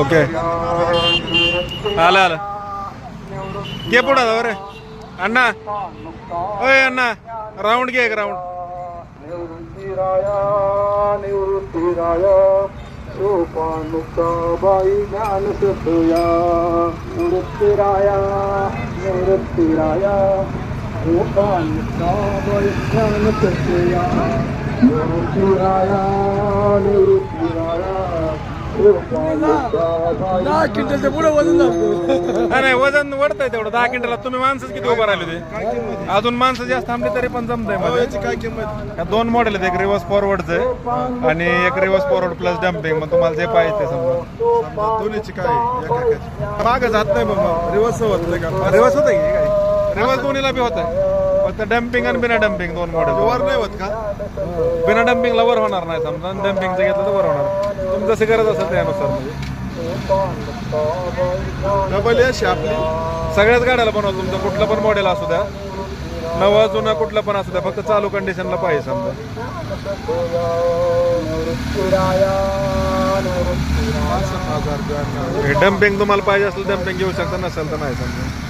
Okay ಅಲ್ಲ ಅಲ್ಲ ಕೇಪುಡದ ಅವರೇ ಅಣ್ಣ ಓಯ್ ಅಣ್ಣ ರೌಂಡ್ಗೆ ಹೇಗೆ ರೌಂಡ್ ನಿವೃತ್ತಿರಾಯ ನಿವೃತ್ತಿರಾಯ ಸೋಪಾನುಕ್ತಾಬಾಯಿ ಜ್ಞಾನ ಸುತುಯ ನಿವೃತ್ತಿರಾಯ ನಿವೃತ್ತಿರಾಯ ಸೋಪಾನುಕ್ತಾಬಾಯಿ ಜ್ಞಾನ ಸುತುಯ ನಿವೃತ್ತಿರಾಯ ನಿವೃತ್ತಿ सोपानुक्ताबाई क्विंटलच्या पुढे वजन झालं नाही नाही, वजन वाढतंय तेवढं. दहा क्विंटला तुम्ही माणसंच किती उभं राहिले ते अजून माणसं जास्त थांबले तरी पण जमतंयमध्ये. काय किंमत दोन मॉडेल आहेत एक रिव्हर्स फॉरवर्डचं आणि एक रिव्हर्स फॉरवर्ड प्लस डम्पिंग मग तुम्हाला जे पाहिजे ते समजा. दोन्हीची काय माग जात नाही मग रिवर्स होत नाही का? रिव्हर्स होतं की काय? रिव्हर्स दोन्हीला बी होत आहे फक्त डम्पिंग आणि बिना डम्पिंग दोन मॉडेल वर नाही होत का? बिना डम्पिंगला वर होणार नाही समजा. आणि डम्पिंगचं घेतलं तर वर होणार. तुम्ही जशी गरज असेल त्यानुसार. म्हणजे डबल आपली. सगळ्याच गाड्याला बनवा तुमचं. कुठलं पण मॉडेल असू द्या. नवं जुनं कुठलं पण असू द्या. फक्त चालू कंडिशनला पाहिजे समजा. हे डम्पिंग तुम्हाला पाहिजे असेल डम्पिंग घेऊ शकता. नसेल तर नाही समजा.